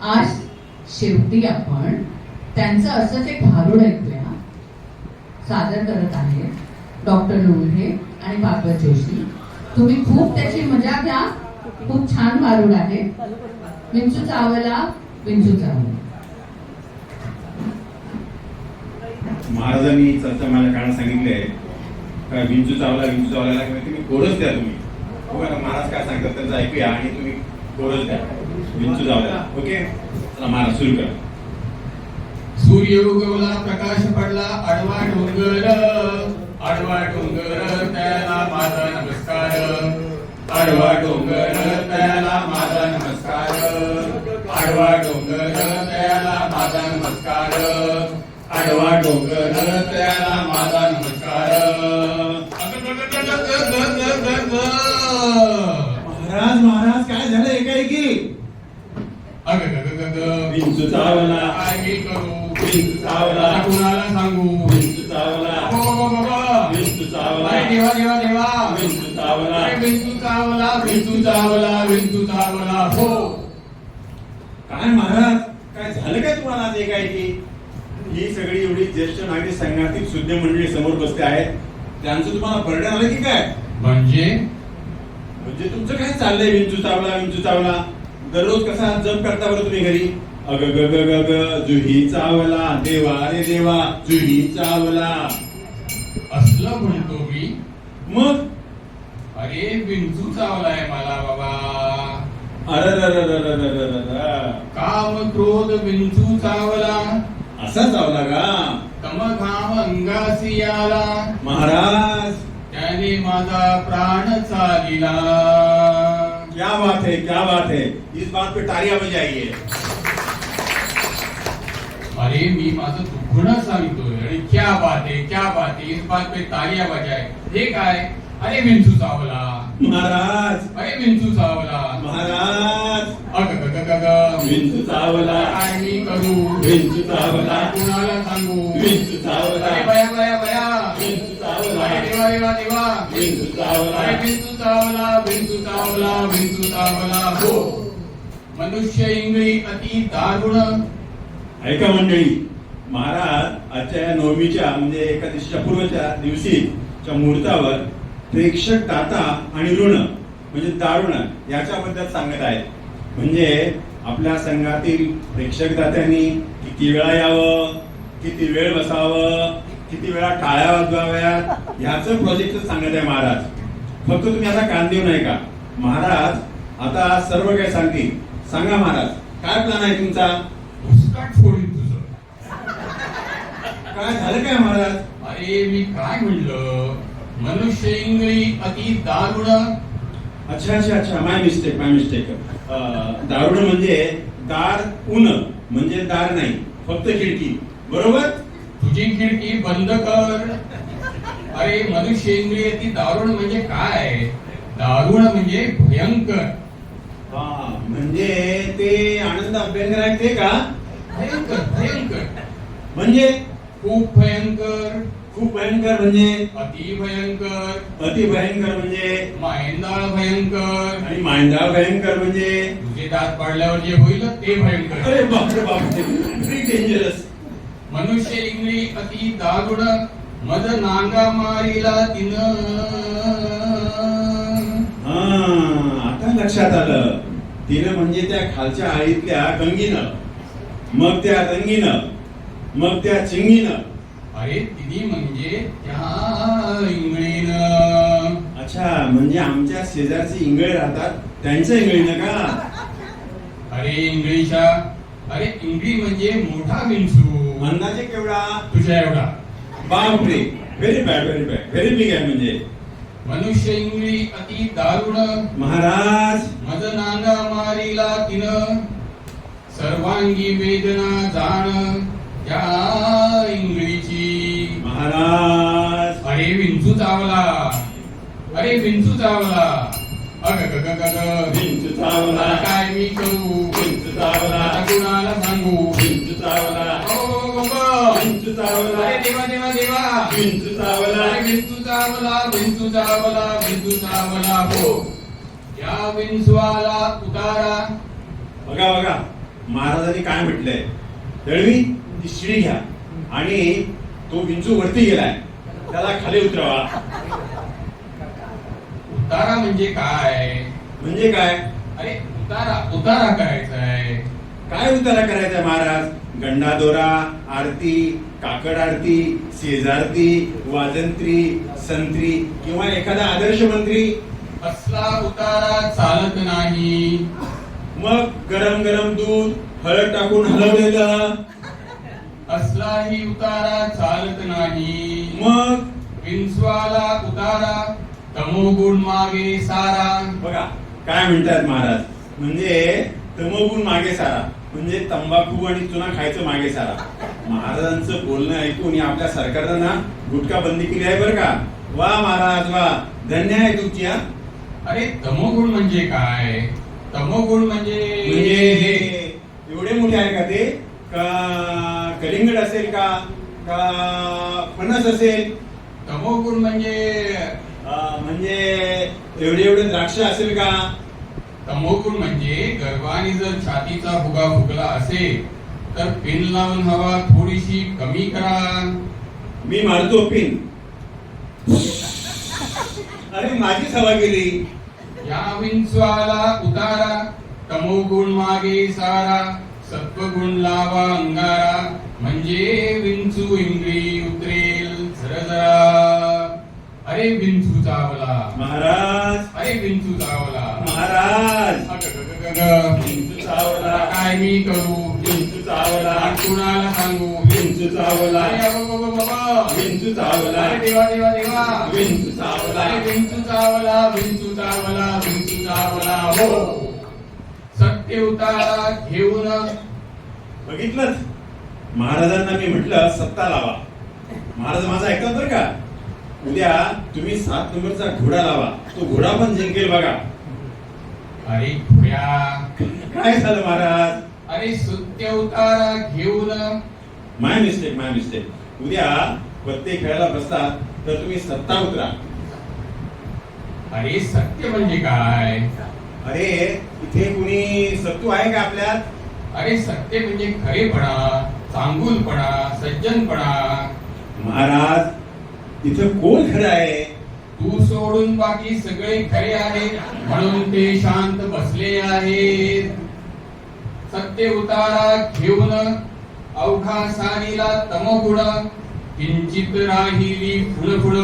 आज शेवटी आपण त्यांचं असंच एक भारूड ऐकूया सादर करत आहे डॉक्टर लोंढे आणि बाबर जोशी. तुम्ही खूप त्याची मजा घ्या. खूप छान भारूड आहे. विंचू चावला विंचू चावला. महाराजांनी चर्चा मला कारण सांगितलंय का विंचू चावला विंचू चावला तुम्ही कोरस द्या तुम्ही. महाराज काय सांगतात त्यांचं ऐकूया आणि तुम्ही कोरस द्या. मिंचू ओके? चला मारा सुरू करा. सूर्य उगवला प्रकाश पडला आडवा डोंगर. आडवा डोंगर त्याला माझा नमस्कार. आडवा डोंगर त्याला माझा नमस्कार. आडवा डोंगर त्याला माझा नमस्कार. आडवा डोंगर त्याला माझा नमस्कार. महाराज महाराज काय झालं एकाएकी? अग. विंचू चावला. काय मी करू? विंचू चावला. कुणाला सांगू? विंचू चावला. बाबा, बाबा, बाबा. विंचू चावला. देवा देवा देवा. विंचू चावला. विंचू चावला. विंचू चावला. विंचू चावला. हो. काय महाराज? काय झालं काय तुम्हाला आज एकाएकी? ही सगळी एवढी ज्येष्ठ नागरिक संघातील सुज्ञ मंडळी समोर बसते आहेत. त्यांचं तुम्हाला परिणाम आलं की काय? म्हणजे? म्हणजे तुमचं काय चाललंय विंचू चावला विंचू चावला? दररोज कसा जप करता बरं तुम्ही घरी? अग ग ग ग ग जुही चावला देवा रे देवा जुही चावला. असलं म्हणतो मी. मग? अरे बिंजू चावलाय मला बाबा. काम क्रोध बिंजू चावला असा चावला का तम घाम अंगासी आला महाराज त्याने माझा प्राण चालिला क्या बात है क्या बात है। इस बात पे तालियाँ बजाइए। अरे मी माझं दुखणं सांगतोय. आणि क्या बात आहे क्या बात आहे इस बात पे तालिया बजाय. हे काय? अरे विंचू चावला महाराज. अरे विंचू चावला महाराज. अग ग ग ग ग. विंचू चावला काय मी करू? विंचू चावला कुणाला सांगू? विंचू चावला देवा. चावला चावला चावला चावला हो. मनुष्य इंगळी अति दारुण. ऐका मंडळी महाराज आजच्या या नवमीच्या म्हणजे एकादशीच्या पूर्वच्या दिवशीच्या मुहूर्तावर प्रेक्षक दाता आणि ऋण म्हणजे दारुण याच्याबद्दल सांगत आहेत. म्हणजे आपल्या संघातील प्रेक्षक दात्यांनी किती वेळा यावं किती वेळ बसावं किती वेळा टाळ्या वाजवाव्यात? ह्याचं प्रोजेक्ट सांगत आहे महाराज. फक्त तुम्ही आता कान देऊ नये का? महाराज आता सर्व काही सांगतील. सांगा महाराज काय प्लॅन आहे तुमचा? काय झालं काय महाराज? अरे मी काय म्हणलं? मनुष्य इंगळी अति दारुण. अच्छा अच्छा अच्छा. माय मिस्टेक माय मिस्टेक दारुण म्हणजे दार उन म्हणजे दार नाही फक्त खिडकी. बरोबर? तुझी खिडकी बंद कर. अरे मनुष्य इंगळी अति दारुण म्हणजे काय? दारुण म्हणजे भयंकर. म्हणजे ते आनंद अभ्यंकर आहे ते का? भयंकर भयंकर. म्हणजे? खूप भयंकर. खूप भयंकर म्हणजे? अति भयंकर. अति भयंकर म्हणजे? मायंदाळ भयंकर. आणि मांडा भयंकर म्हणजे? तुझे दात पाडल्यावर जे होईल ते भयंकर. अरे बापरे बापरे डेंजरस मनुष्य इंगळी अति दारुण मद नांगा मारिला तिनं. हा आता लक्षात आलं. तिनं म्हणजे त्या खालच्या आळीतल्या गंगीनं मग त्या रंगीनं मग त्या चिंगीनं. अरे तिने म्हणजे त्या इंगळीनं. अच्छा म्हणजे आमच्या शेजारचे इंगळे राहतात त्यांच्या इंगळीनं का? अरे इंगळीच्या अरे इंगळी म्हणजे मोठा विंचू अंदाजे केवढा? तुझ्या एवढा. बापरे. Very bad very bad very big आहे म्हणजे. मनुष्य इंगळी अति दारुण. महाराज. मद नांगा मारिला तिनं. सर्वांगी वेदना जाण. त्या इंगळीची. महाराज. अरे विंचू चावला. अरे विंचू चावला. अग ग ग. विंचू चावला. काय मी करू? विंचू चावला. कुणाला सांगू? विंचू चावला. चावला देवा देवा देवा. विंचू चावला विंचू चावला विंचू चावला विंचू चावला हो. या विंचवाला उतारा. बघा बघा. महाराजांनी काय म्हटलंय? दळवी ती शिडी घ्या. आणि तो विंचू वरती गेलाय. त्याला खाली उतरवा. उतारा म्हणजे काय? म्हणजे काय? अरे उतारा उतारा आहे काय उतारा करायचा महाराज? गंडादोरा आरती काकड आरती शेजारती वाजंत्री संत्री किंवा एखादा आदर्श मंत्री? असला उतारा चालत नाही. मग गरम गरम दूध हळद टाकून हलवलेलं असलाही उतारा चालत नाही. मग? विंचवाला उतारा तमोगुण मागे सारा. बघा काय म्हणतात महाराज? म्हणजे तमोगुण मागे सारा. म्हणजे तंबाखू आणि चुना खायचं मागे सारा. महाराजांचं बोलणं ऐकून या आपल्या सरकारनं ना गुटखा बंदी केली आहे बरं का? वा महाराज वा. धन्य आहे तुमची हा. अरे तमोगुण म्हणजे काय? तमोगुण म्हणजे म्हणजे एवढे मोठे आहे का ते? का कलिंगड असेल का? का फणस असेल? तमोगुण म्हणजे अं, म्हणजे एवढे एवढे द्राक्ष असेल का? तमोगुण म्हणजे गर्भाने जर छातीचा फुगा फुगला असेल तर पिन लावून हवा थोडीशी कमी करा. मी मारतो पिन. अरे माझी सभा गेली. या विंचवाला उतारा तमोगुण मागे सारा सत्वगुण लावा अंगारा. म्हणजे विंचू इंगळी उतरेल जरा. अरे विंचू चावला महाराज. अरे विंचू चावला महाराज. विंचू चावला. काय मी करू? विंचू चावला. कुणाला सांगू? विंचू चावला. विंचू चावला. देवा देवा देवा. विंचू चावला. विंचू चावला विंचू चावला विंचू चावला. हो. सत्य उतारा घेऊन. बघितलं महाराजांना मी म्हटलं सत्ता लावा. महाराज माझा ऐकतात बरं का? उद्या तुम्ही सात नंबरचा घोडा लावा. तो घोडा पण जिंकेल बघा. अरे खुया काय झालं महाराज? अरे सत्य उतारा घेऊन. माय मिस्टेक माय मिस्टेक उद्या पत्ते खेळायला बसतात तर तुम्ही सत्ता उतरा. अरे सत्य म्हणजे काय? अरे इथे कुणी सत्तू आहे का आपल्यात? अरे सत्य म्हणजे खरेपणा चांगुलपणा सज्जनपणा. महाराज इथं कोण खरं आहे? तू सोडून बाकी सगळे खरे आहेत. म्हणून ते शांत बसले आहेत. सत्य उतारा घेऊन अवघा सारीला तमगुण किंचित राहिली फुलफुल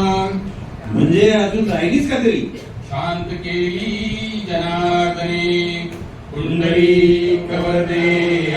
म्हणजे अजून राहिलीच का तरी? शांत केली जनार्दने. कुंडली कवरते